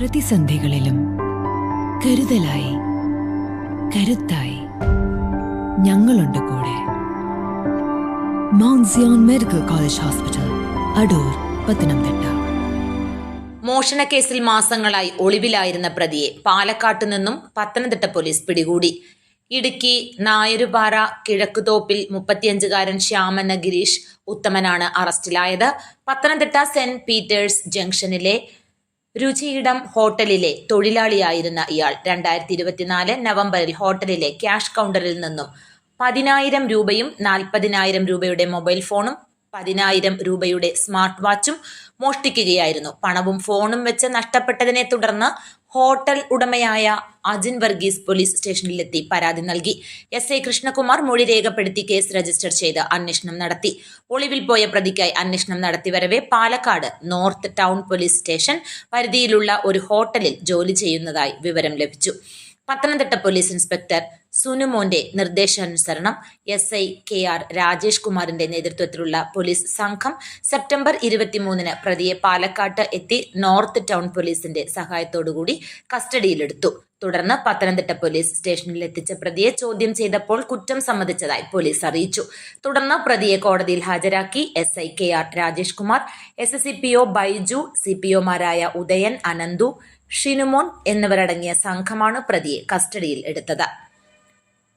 പ്രതിസന്ധികളിലും കരുതലായി കരുത്തായി ഞങ്ങളുണ്ട് കൂടെ. Mount medical college hospital Adoor Pathanamthitta. മോഷണക്കേസിൽ മാസങ്ങളായി ഒളിവിലായിരുന്ന പ്രതിയെ പാലക്കാട്ടു നിന്നും പത്തനംതിട്ട പോലീസ് പിടികൂടി. ഇടുക്കി നായരുപാറ കിഴക്കുതോപ്പിൽ മുപ്പത്തിയഞ്ചുകാരൻ ശ്യാമെന്ന ഗിരീഷ് ഉത്തമനാണ് അറസ്റ്റിലായത്. പത്തനംതിട്ട സെന്റ് പീറ്റേഴ്സ് ജംഗ്ഷനിലെ രുചിയിടം ഹോട്ടലിലെ തൊഴിലാളിയായിരുന്ന ഇയാൾ രണ്ടായിരത്തി ഇരുപത്തിനാല് നവംബറിൽ ഹോട്ടലിലെ ക്യാഷ് കൗണ്ടറിൽ നിന്നും പതിനായിരം രൂപയും നാൽപ്പതിനായിരം രൂപയുടെ മൊബൈൽ ഫോണും പതിനായിരം രൂപയുടെ സ്മാർട്ട് വാച്ചും മോഷ്ടിക്കുകയായിരുന്നു. പണവും ഫോണും വെച്ച് നഷ്ടപ്പെട്ടതിനെ തുടർന്ന് ഹോട്ടൽ ഉടമയായ അജിൻ വർഗീസ് പോലീസ് സ്റ്റേഷനിലെത്തി പരാതി നൽകി. എസ് ഐ കൃഷ്ണകുമാർ മൊഴി രേഖപ്പെടുത്തി കേസ് രജിസ്റ്റർ ചെയ്ത് അന്വേഷണം നടത്തി. ഒളിവിൽ പോയ പ്രതിക്കായി അന്വേഷണം നടത്തി വരവെ Palakkad north town police station പരിധിയിലുള്ള ഒരു ഹോട്ടലിൽ ജോലി ചെയ്യുന്നതായി വിവരം ലഭിച്ചു. പത്തനംതിട്ട പോലീസ് ഇൻസ്പെക്ടർ സുനുമോന്റെ നിർദ്ദേശാനുസരണം S I K R Rajesh കുമാറിന്റെ നേതൃത്വത്തിലുള്ള പോലീസ് സംഘം സെപ്റ്റംബർ ഇരുപത്തിമൂന്നിന് പ്രതിയെ പാലക്കാട്ട് എത്തി നോർത്ത് ടൗൺ പോലീസിന്റെ സഹായത്തോടുകൂടി കസ്റ്റഡിയിലെടുത്തു. തുടർന്ന് പത്തനംതിട്ട പോലീസ് സ്റ്റേഷനിൽ എത്തിച്ച പ്രതിയെ ചോദ്യം ചെയ്തപ്പോൾ കുറ്റം സമ്മതിച്ചതായി പോലീസ് അറിയിച്ചു. തുടർന്ന് പ്രതിയെ കോടതിയിൽ ഹാജരാക്കി S I K R Rajesh Kumar S S C P O Baiju C P ഒമാരായ Udayan Ananthu Shinumon എന്നിവരടങ്ങിയ സംഘമാണ് പ്രതിയെ കസ്റ്റഡിയിൽ എടുത്തത്.